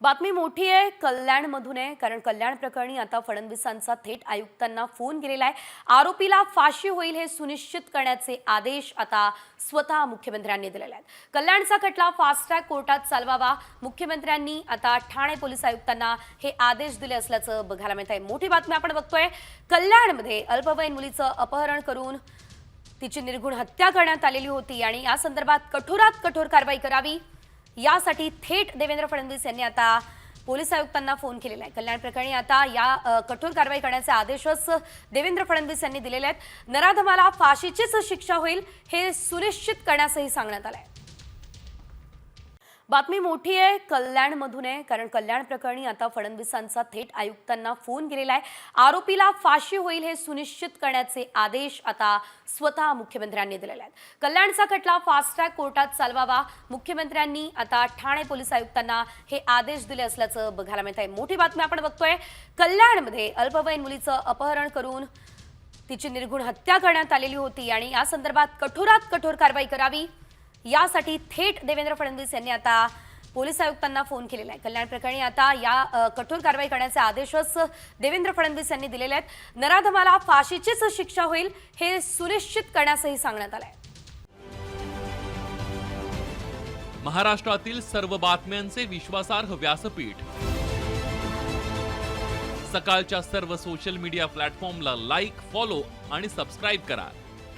बातमी मोठी आहे कल्याणमधून आहे कारण कल्याण प्रकरणी आता फडणवीसांचा थेट आयुक्तांना फोन गेलेला आहे. आरोपीला फाशी होईल हे सुनिश्चित करण्याचे आदेश आता स्वतः मुख्यमंत्र्यांनी दिलेले आहेत. कल्याणचा खटला फास्ट ट्रॅक कोर्टात चालवावा. मुख्यमंत्र्यांनी आता ठाणे पोलीस आयुक्तांना हे आदेश दिले असल्याचं बघायला मिळत आहे मोठी बातमी आपण बघतोय कल्याणमध्ये अल्पवयीन मुलीचं अपहरण करून तिची निर्गुण हत्या करण्यात आलेली होती आणि या संदर्भात कठोरात कठोर कारवाई करावी. यासाठी थेट देवेंद्र फडणवीस यांनी आता पोलीस आयुक्तांना फोन केलेला आहे. कल्याण प्रकरणी आता या कठोर कारवाई करण्याचे आदेशच देवेंद्र फडणवीस यांनी दिलेले आहेत. नराधमाला फाशीचीच शिक्षा होईल हे सुनिश्चित करण्यासही सांगण्यात आलं आहे बातमी मोठी आहे कल्याणमधून आहे कारण कल्याण प्रकरणी आता फडणवीसांचा थेट आयुक्तांना फोन गेलेला आहे. आरोपीला फाशी होईल हे सुनिश्चित करण्याचे आदेश आता स्वतः मुख्यमंत्र्यांनी दिलेले आहेत. कल्याणचा खटला फास्ट ट्रॅक कोर्टात चालवावा मुख्यमंत्र्यांनी आता ठाणे पोलीस आयुक्तांना हे आदेश दिले असल्याचं बघायला मिळत आहे मोठी बातमी आपण बघतोय कल्याणमध्ये अल्पवयीन मुलीचं अपहरण करून तिची निर्घुण हत्या करण्यात आलेली होती आणि या संदर्भात कठोरात कठोर कारवाई करावी. यासाठी थेट देवेंद्र फडणवीस यांनी आता पोलीस आयुक्तांना फोन केलेला आहे. कल्याण प्रकरणी आता या कठोर कारवाई करण्याचे आदेशच देवेंद्र फडणवीस यांनी दिलेले आहेत. नराधमाला फाशीचीच शिक्षा होईल हे सुनिश्चित करण्यासही सांगण्यात आलंय. महाराष्ट्रातील सर्व बातम्यांचे विश्वासार्ह व्यासपीठ. सकाळच्या सर्व सोशल मीडिया प्लॅटफॉर्मला लाईक फॉलो आणि सबस्क्राईब करा.